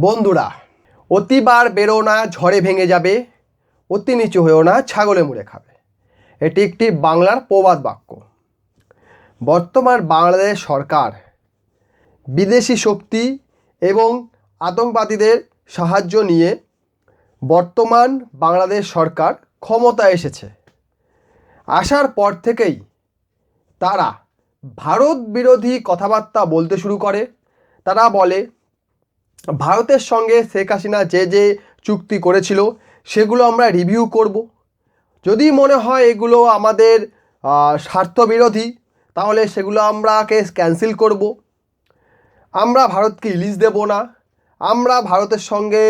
বন্ধুরা, অতিবার বেরো না, ঝড়ে ভেঙে যাবে, অতি নিচু হয়েও না, ছাগলে মুড়ে খাবে। এটি একটি বাংলার প্রবাদ বাক্য। বর্তমান বাংলাদেশ সরকার বিদেশি শক্তি এবং আতঙ্কবাদীদের সাহায্য নিয়ে বর্তমান বাংলাদেশ সরকার ক্ষমতা এসেছে। আসার পর থেকেই তারা ভারত বিরোধী কথাবার্তা বলতে শুরু করে। তারা বলে ভারতের সঙ্গে শেখ হাসিনা যে যে চুক্তি করেছিল, সেগুলো আমরা রিভিউ করব। যদি মনে হয় এগুলো আমাদের স্বার্থবিরোধী, তাহলে সেগুলো আমরা কেস ক্যান্সেল করব। আমরা ভারতকে ইলিশ দেব না। আমরা ভারতের সঙ্গে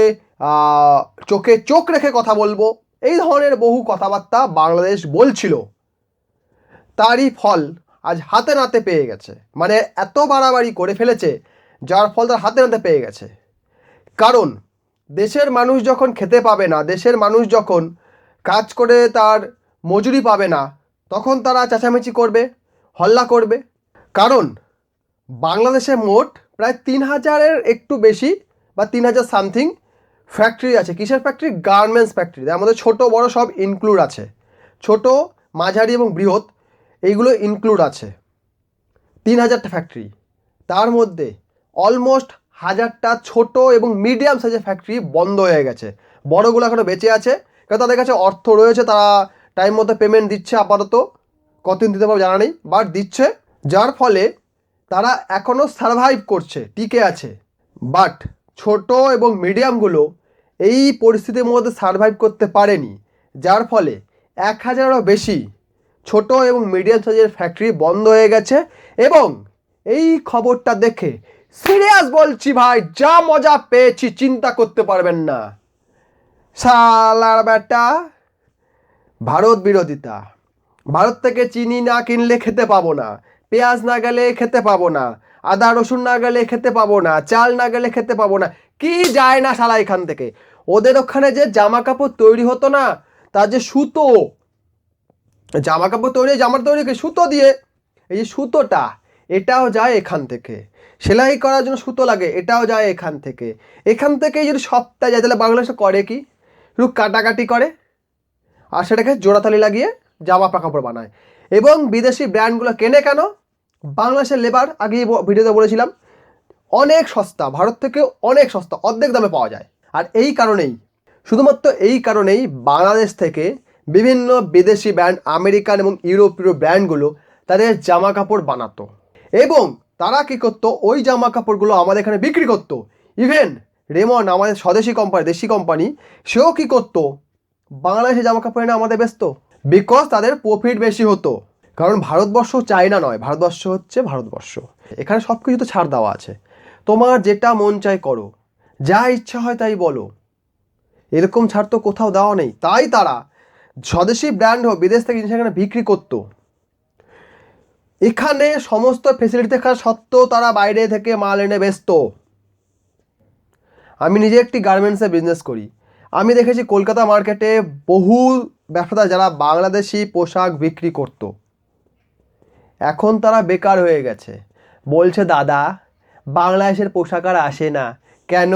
চোখে চোখ রেখে কথা বলব। এই ধরনের বহু কথাবার্তা বাংলাদেশ বলছিল। তারই ফল আজ হাতে নাতে পেয়ে গেছে। মানে এত বাড়াবাড়ি করে ফেলেছে, যার ফল তার হাতে নাতে পেয়ে গেছে। কারণ দেশের মানুষ যখন খেতে পাবে না, দেশের মানুষ যখন কাজ করে তার মজুরি পাবে না, তখন তারা চেঁচামেচি করবে, হল্লা করবে। কারণ বাংলাদেশে মোট প্রায় তিন হাজারের একটু বেশি বা তিন হাজার সামথিং ফ্যাক্টরি আছে। কিসের ফ্যাক্টরি? Garments factory. তার মধ্যে ছোটো, বড় সব ইনক্লুড আছে। ছোট, মাঝারি এবং বৃহৎ, এইগুলো ইনক্লুড আছে। তিন হাজারটা ফ্যাক্টরি। তার মধ্যে অলমোস্ট হাজারটা ছোট এবং মিডিয়াম সাইজের ফ্যাক্টরি বন্ধ হয়ে গেছে। বড়গুলো এখনও বেঁচে আছে। কারণ তাদের কাছে অর্থ রয়েছে, তারা টাইম মতো পেমেন্ট দিচ্ছে আপাতত। কতদিন দিতে পারবে জানা নেই বাট দিচ্ছে। যার ফলে তারা এখনও সারভাইভ করছে, টিকে আছে। বাট ছোট এবং মিডিয়ামগুলো এই পরিস্থিতির মধ্যে সারভাইভ করতে পারেনি। যার ফলে এক হাজারেরও বেশি ছোট এবং মিডিয়াম সাইজের ফ্যাক্টরি বন্ধ হয়ে গেছে। এবং এই খবরটা দেখে সিরিয়াস বলছি ভাই, যা মজা পেয়েছি, চিন্তা করতে পারবেন না। সালার বেটা, ভারত বিরোধিতা। ভারত থেকে চিনি না কিনলে খেতে পাবো না, পেঁয়াজ না গেলে খেতে পাবো না, আদা, রসুন না গেলে খেতে পাবো না, চাল না গেলে খেতে পাবো না, কি যায় না শালা এখান থেকে? ওদের ওখানে যে জামা কাপড় তৈরি হতো না, তার যে সুতো জামা কাপড় তৈরি জামা তৈরি সুতো দিয়ে। এই যে সুতোটা, এটাও যায় এখান থেকে। সেলাই করার জন্য সুতো লাগে, এটাও যায় এখান থেকে। এখান থেকেই যদি সবটা যায়, তাহলে বাংলাদেশে করে কি? শুধু কাটাকাটি করে, আর সেটাকে জোড়াতালি লাগিয়ে জামা কাপড় বানায়। এবং বিদেশি ব্র্যান্ডগুলো কেনে কেন? বাংলাদেশের লেবার আগেই ভিডিওতে বলেছিলাম, অনেক সস্তা, ভারত থেকে অনেক সস্তা, অর্ধেক দামে পাওয়া যায়। আর এই কারণেই, শুধুমাত্র এই কারণেই বাংলাদেশ থেকে বিভিন্ন বিদেশি ব্র্যান্ড, আমেরিকান এবং ইউরোপীয় ব্র্যান্ডগুলো তাদের জামা কাপড় বানাতো। এবং তারা কী করতো? ওই জামা কাপড়গুলো আমাদের এখানে বিক্রি করতো। ইভেন রেমন আমাদের স্বদেশি কোম্পানি দেশি কোম্পানি সেও কী করতো? বাংলাদেশে জামা কাপড় এনে আমাদের ব্যস্ত বিকজ তাদের প্রফিট বেশি হতো। কারণ ভারতবর্ষ চায়না নয়, ভারতবর্ষ হচ্ছে ভারতবর্ষ। এখানে সব কিছু তো ছাড় দেওয়া আছে। তোমার যেটা মন চায় করো। যা ইচ্ছা হয় তাই বলো। এরকম ছাড় তো কোথাও দেওয়া নেই। তাই তারা স্বদেশি ব্র্যান্ড হোক, বিদেশ থেকে জিনিস এখানে বিক্রি করতো। এখানে সমস্ত ফেসিলিটি থাকা সত্ত্বেও তারা বাইরে থেকে মাল এনে ব্যস্ত। আমি নিজে একটি গার্মেন্টসে বিজনেস করি। আমি দেখেছি কলকাতা মার্কেটে বহু ব্যবসাদার যারা বাংলাদেশি পোশাক বিক্রি করতো। এখন তারা বেকার হয়ে গেছে। বলছে, দাদা, বাংলাদেশের পোশাক আর আসে না। কেন?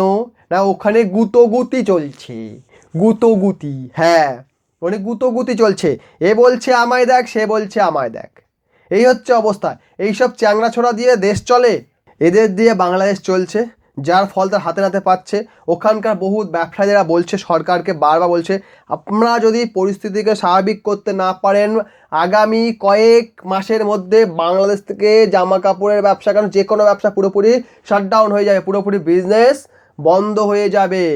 না, ওখানে গুতোগুতি চলছে। গুতোগুতি হ্যাঁ ওখানে গুতোগুতি চলছে। এ বলছে, আমায় দেখ, সে বলছে, আমায় দেখ। এই হচ্ছে অবস্থা। এইসব চ্যাংড়া ছোড়া দিয়ে দেশ চলে, এদের দিয়ে বাংলাদেশ চলছে, যার ফল তার হাতে নাতে পাচ্ছে। ওখানকার বহু ব্যবসায়ীরা বলছে, সরকারকে বারবার বলছে, আপনারা যদি পরিস্থিতিকে স্বাভাবিক করতে না পারেন, আগামী কয়েক মাসের মধ্যে বাংলাদেশ থেকে জামা কাপড়ের ব্যবসা, কারণ যে কোনো ব্যবসা পুরোপুরি শাটডাউন হয়ে যাবে, পুরোপুরি বিজনেস বন্ধ হয়ে যাবে।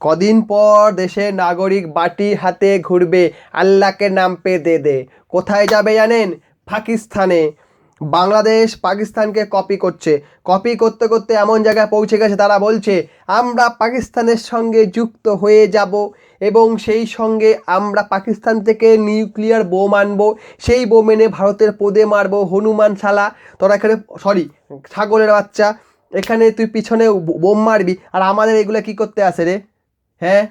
কদিন পর দেশের নাগরিক বাটি হাতে ঘুরবে, আল্লাহকে নাম পে দে দে। কোথায় যাবে জানেন? পাকিস্তানে। বাংলাদেশ পাকিস্তানকে কপি করছে। কপি করতে করতে এমন জায়গায় পৌঁছে গেছে, তারা বলছে, আমরা পাকিস্তানের সঙ্গে যুক্ত হয়ে যাব এবং সেই সঙ্গে আমরা পাকিস্তান থেকে নিউক্লিয়ার বোম আনব। সেই বোম এনে ভারতের পদে মারবো, হনুমান শালা। তোরা এখানে সরি ছাগলের বাচ্চা, এখানে তুই পিছনে বোম মারবি। আর আমাদের এগুলো কি করতে আসে রে? হ্যাঁ?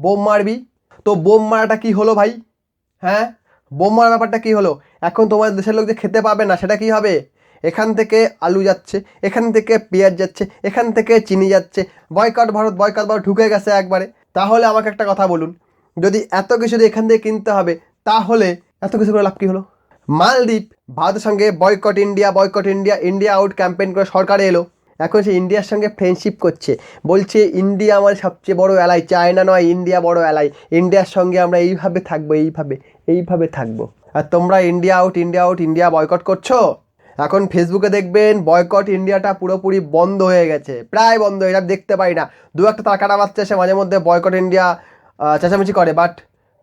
বোম মারবি? তো বোম মারাটা কি হলো ভাই? হ্যাঁ? বোম মারার ব্যাপারটা কি হলো? এখন তোমার দেশের লোক যে খেতে পাবে না, সেটা কি হবে? এখান থেকে আলু যাচ্ছে, এখান থেকে পেঁয়াজ যাচ্ছে, এখান থেকে চিনি যাচ্ছে। বয়কট ভারত বয়কট ভারত ঢুকে গেছে একবারে। তাহলে আমাকে একটা কথা বলুন, যদি এত কিছু এখান থেকে কিনতে হবে, তাহলে এত কিছু করে লাভ কী হলো? মালদ্বীপ, ভারতের সঙ্গে boycott India boycott India India out campaign করে সরকারে এলো। এখন সে ইন্ডিয়ার সঙ্গে ফ্রেন্ডশিপ করছে। বলছে, ইন্ডিয়া আমার সবচেয়ে বড় অ্যালাই চায়না নয়, ইন্ডিয়া বড় অ্যালাই ইন্ডিয়ার সঙ্গে আমরা এইভাবে থাকব, এইভাবে এইভাবে থাকব। তোমরা India out India out India boycott করছ? এখন ফেসবুকে দেখবেন বয়কট ইন্ডিয়াটা পুরোপুরি বন্ধ হয়ে গেছে, প্রায় বন্ধ, এটা দেখতে পাই না। দু একটা তাকাটা বাচ্চা এসে মাঝে মধ্যে বয়কট ইন্ডিয়া চেঁচামেচি করে বাট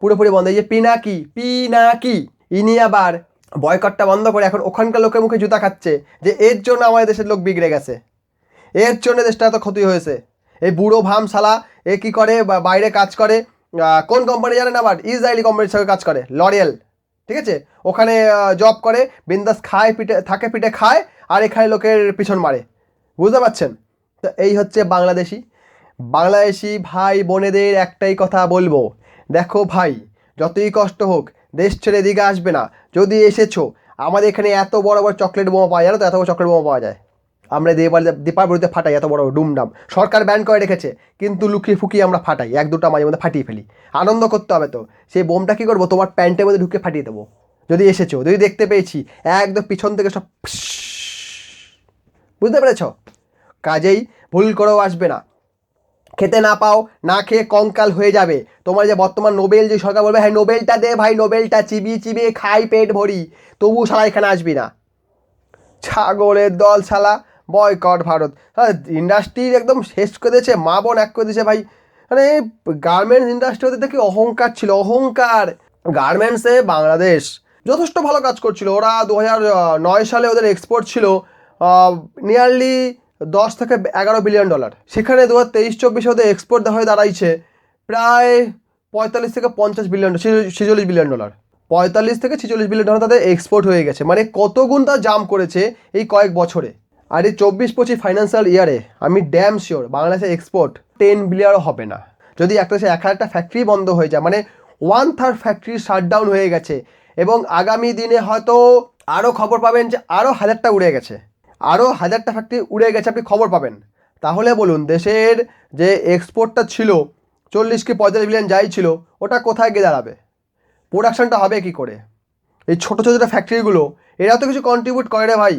পুরোপুরি বন্ধ। এই যে পিনাকি পিনাকি ইনি আবার বয়কটটা বন্ধ করে এখন ওখানকার লোকের মুখে জুতা খাচ্ছে যে এর জন্য আমাদের দেশের লোক বিগড়ে গেছে। এর জন্য দেশটা এত ক্ষতি হয়েছে। এই বুড়ো ভাম শালা এ কী করে বাইরে কাজ করে কোন কোম্পানি জানেন আবার? ইসরায়েলি কোম্পানির সঙ্গে কাজ করে লরিয়েল ঠিক আছে? ওখানে জব করে, বিন্দাস খায়, পিঠে, থাকে, পিঠে খায়, আর এখানে লোকের পিছন মারে। বুঝতে পারছেন? তো এই হচ্ছে বাংলাদেশি। বাংলাদেশি ভাই বোনেদের একটাই কথা বলব। দেখো ভাই, যতই কষ্ট হোক, দেশ ছেড়ে দিকে আসবে না। যদি এসেছ, আমাদের এখানে এত বড় বড় চকলেট বোমা পাওয়া যায় না তো? এত বড় চকলেট বোমা পাওয়া যায়। আমরা দীপাবলি দীপাবলিতে ফাটাই, এত বড় ডুমডাম সরকার ব্যান করে রেখেছে, কিন্তু লুকিয়ে ফুকিয়ে আমরা ফাটাই, এক দুটো মাঝে মধ্যে ফাটিয়ে ফেলি। আনন্দ করতে হবে তো। সেই বোমটা কী করব? তোমার প্যান্টের মধ্যে ঢুকে ফাটিয়ে দেবো। যদি এসেছ, যদি দেখতে পেয়েছি, একদম পিছন থেকে সব বুঝতে পেরেছ? কাজেই ভুল করেও আসবে না। খেতে না পাও, না খেয়ে কঙ্কাল হয়ে যাবে। তোমার যে বর্তমান নোবেল যে সরকার বলবে হ্যাঁ নোবেলটা দে ভাই, নোবেলটা চিবিয়ে চিবিয়ে খাই পেট ভরি। তবু সারা এখানে আসবি না। ছাগলের দল, শালা। বয়কট ভারত। হ্যাঁ ইন্ডাস্ট্রির একদম শেষ করে দিয়েছে, মা বোন এক করে দিয়েছে ভাই। মানে গার্মেন্টস ইন্ডাস্ট্রি ওদের দেখি অহংকার ছিল, অহংকার। গার্মেন্টসে বাংলাদেশ যথেষ্ট ভালো কাজ করছিল। ওরা দু নয় সালে ওদের এক্সপোর্ট ছিল নিয়ারলি দশ থেকে এগারো বিলিয়ন ডলার সেখানে দু হাজার তেইশ, চব্বিশে ওদের এক্সপোর্ট হয়ে দাঁড়াইছে প্রায় পঁয়তাল্লিশ থেকে পঞ্চাশ বিলিয়ন ছেচল্লিশ বিলিয়ন ডলার পঁয়তাল্লিশ থেকে ছেচল্লিশ বিলিয়ন ডলার তাদের এক্সপোর্ট হয়ে গেছে। মানে কত গুণ তা জাম করেছে এই কয়েক বছরে। আর এই চব্বিশ পঁচিশ ফাইন্যান্সিয়াল ইয়ারে আমি ড্যাম শিওর বাংলাদেশের এক্সপোর্ট টেন বিলিয়ারও হবে না। যদি একটা সে এক হাজারটা ফ্যাক্টরি বন্ধ হয়ে যায় মানে ওয়ান থার্ড ফ্যাক্টরি শাটডাউন হয়ে গেছে, এবং আগামী দিনে হয়তো আরও খবর পাবেন যে আরও হাজারটা উড়ে গেছে। আরও হাজারটা ফ্যাক্টরি উড়ে গেছে, আপনি খবর পাবেন। তাহলে বলুন, দেশের যে এক্সপোর্টটা ছিল, চল্লিশ কি পঁয়তাল্লিশ বিলিয়ন যাই ছিল, ওটা কোথায় গিয়ে দাঁড়াবে? প্রোডাকশানটা হবে কি করে? এই ছোটো ছোটো ফ্যাক্টরিগুলো এরা তো কিছু কন্ট্রিবিউট করে রে ভাই।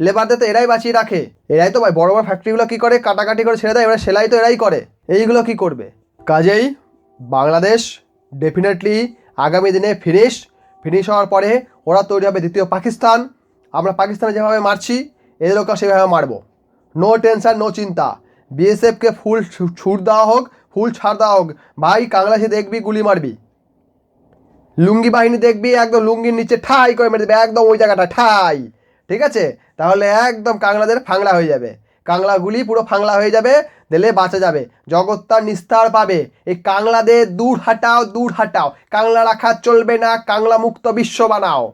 লেবারদের তো এরাই বাঁচিয়ে রাখে। এরাই তো ভাই, বড় বড় ফ্যাক্টরিগুলো কী করে, কাটাকাটি করে ছেড়ে দেয় এবার সেলাই তো এরাই করে। এইগুলো কি করবে? কাজেই বাংলাদেশ ডেফিনেটলি আগামী দিনে ফিনিশ ফিনিশ হওয়ার পরে ওরা তৈরি হবে দ্বিতীয় পাকিস্তান। আমরা পাকিস্তানে যেভাবে মারছি, এদেরকেও সেভাবে মারবো। নো টেনশন নো চিন্তা। বিএসএফকে ফুল ছুট দেওয়া হোক ফুল ছাড় দেওয়া হোক। ভাই, কাংলাসে দেখবি, গুলি মারবি। লুঙ্গি বাহিনী দেখবি, একদম লুঙ্গির নিচে ঠাই করে মেরে দেবে, একদম ওই জায়গাটা ঠাই। ঠিক আছে? তাহলে একদম কাংলাদের ফাংলা হয়ে যাবে। কাংলাগুলি পুরো ফাংলা হয়ে যাবে, দিলে বাঁচা যাবে। জগত্তার নিস্তার পাবে। এই কাংলাদের দূর হাটাও দূর হাটাও। কাংলা রাখা চলবে না, কাংলা মুক্ত বিশ্ব বানাও।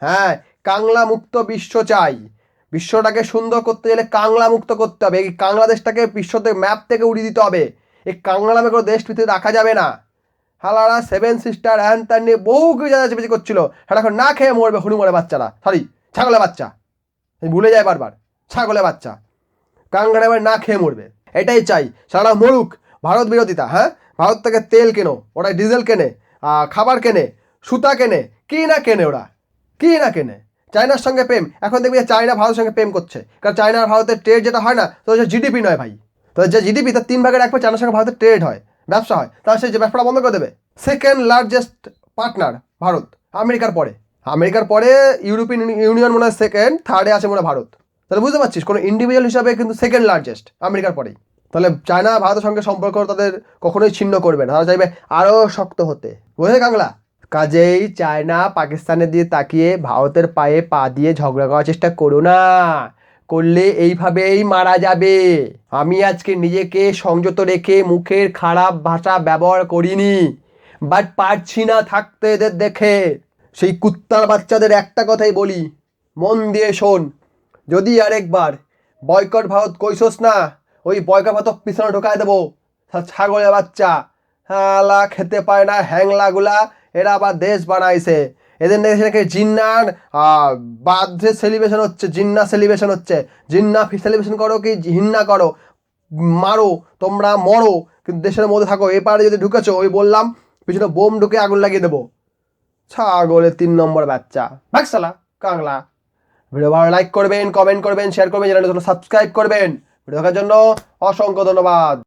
হ্যাঁ কাংলা মুক্ত বিশ্ব চাই। বিশ্বটাকে সুন্দর করতে গেলে কাংলা মুক্ত করতে হবে। এই কাংলাদেশটাকে বিশ্বতে ম্যাপ থেকে উড়িয়ে দিতে হবে। এই কাংলা নামে কোনো দেশ পৃথিবীতে রাখা যাবে না। হালারা সেভেন সিস্টার হ্যান ত্যান নিয়ে বহু কিছু যাচ্ছে করছিল। এখন না খেয়ে মরবে হনুমানের বাচ্চারা। সরি ছাগলের বাচ্চা। ভুলে যায় বারবার, ছাগলের বাচ্চা। কাঙ্গারা এবার না খেয়ে মরবে। এটাই চাই। সারা মরুক, ভারত বিরোধিতা হ্যাঁ? ভারত থেকে তেল কেনো ওরা ডিজেল কেনে খাবার কেনে, সুতা কেনে, কি না কেনে ওরা? কি না কেনে? চায়নার সঙ্গে প্রেম। এখন দেখবি চায়না ভারতের সঙ্গে প্রেম করছে। কারণ চায়না ভারতের ট্রেড যেটা হয় না, তো জিডিপি নয় ভাই। তো যে জিডিপি তার তিন ভাগের ভাগ চায়নার সঙ্গে ভারতের ট্রেড হয়, ব্যবসা হয়। তাহলে সে যে ব্যবসাটা বন্ধ করে দেবে। সেকেন্ড লার্জেস্ট পার্টনার ভারত, আমেরিকার পরে। আমেরিকার পরে ইউরোপিয়ান ইউনিয়ন মনে হয় সেকেন্ড থার্ডে আছে মনে ভারত। তাহলে বুঝতে পারছিস, কোনো ইন্ডিভিজুয়াল হিসাবে কিন্তু সেকেন্ড লার্জেস্ট আমেরিকার পরেই। তাহলে চায়না, ভারতের সঙ্গে সম্পর্ক তাদের কখনোই ছিন্ন করবে না, তারা চাইবে আরও শক্ত হতে। বুঝলে কাংলা কাজেই চায়না পাকিস্তানের দিয়ে তাকিয়ে ভারতের পায়ে পা দিয়ে ঝগড়া করার চেষ্টা করো না। করলে এইভাবেই মারা যাবে। আমি আজকে নিজেকে সংযত রেখে মুখের খারাপ ভাষা ব্যবহার করিনি বাট পারছি না থাকতে এদের দেখে। সেই কুত্তার বাচ্চাদের একটা কথাই বলি, মন দিয়ে শোন। যদি আরেকবার বয়কট ভারত কইসোস না, ওই বয়কট ভারত পিছনে ঢোকায় দেবো ছাগলের বাচ্চা। হালা খেতে পায় না, হ্যাংলাগুলা, এরা আবার দেশ বানাইছে। এদের নাকি নাকি জিন্নার বার্থডে সেলিব্রেশন হচ্ছে, জিন্না সেলিব্রেশন হচ্ছে। জিন্না সেলিব্রেশন করো কি হিন্না করো। মারো, তোমরা মরো, কিন্তু দেশের মধ্যে থাকো। এপারে যদি ঢুকেছো, ওই বললাম, পিছনে বোম ঢুকে আগুন লাগিয়ে দেবো। ছাগলের তিন নম্বর বাচ্চা। বাকসালা কাংলা ভিডিও ভালো লাইক করবেন কমেন্ট করবেন শেয়ার করবেন চ্যানেলটা সাবস্ক্রাইব করবেন। ভিডিও দেখার জন্য অসংখ্য ধন্যবাদ।